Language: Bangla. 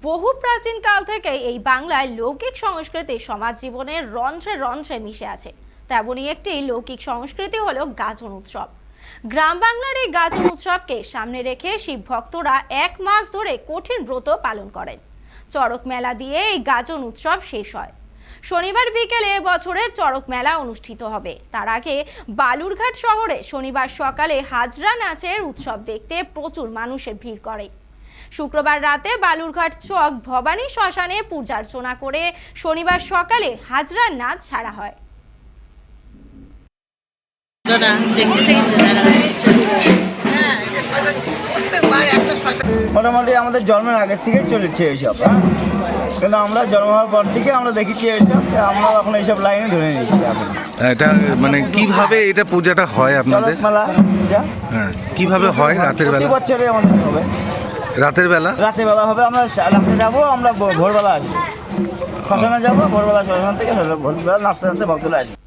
বহু প্রাচীন কাল থেকেই এই বাংলায় লৌকিক সংস্কৃতি সমাজ জীবনের রন্ধ্রে রন্ধ্রে মিশে আছে। তেমনই একটি লৌকিক সংস্কৃতি হলো গাজন উৎসব। গ্রাম বাংলার এই গাজন উৎসবকে সামনে রেখে শিব ভক্তরা এক মাস ধরে কঠিন ব্রত পালন করেন। চড়ক মেলা দিয়ে এই গাজন উৎসব শেষ হয়। শনিবার বিকেলে বছরের চড়ক মেলা অনুষ্ঠিত হবে। তার আগে বালুরঘাট শহরে শনিবার সকালে হাজরা নাচের উৎসব দেখতে প্রচুর মানুষের ভিড় করে। শুক্রবার রাতে বালুরঘাট চক ভবানী শ্মশানে পূজার্চনা করে শনিবার সকালে হাজরা নাচ ছাড়া হয়। মোটামুটি আমাদের জন্মের আগের থেকেই চলেছে এইসব হ্যাঁ? কিন্তু আমরা জন্ম হওয়ার পর থেকে আমরা দেখেছি এইসব আমরা এখন এইসব লাইনে ধরে নিয়েছি এখন। এটা মানে কীভাবে এটা পূজাটা হয় আপনাদের? মেলা যা। হ্যাঁ কীভাবে হয় রাতের প্রতি বেলা বছরে আমাদের হবে। রাতের বেলা? রাতের বেলা হবে, আমরা রাতে যাব, আমরা ভোরবেলা আসব। শ্মশানে যাব, ভোরবেলা শ্মশান থেকে ভোরবেলা নাচতে নাচতে ভক্তরা আসবে।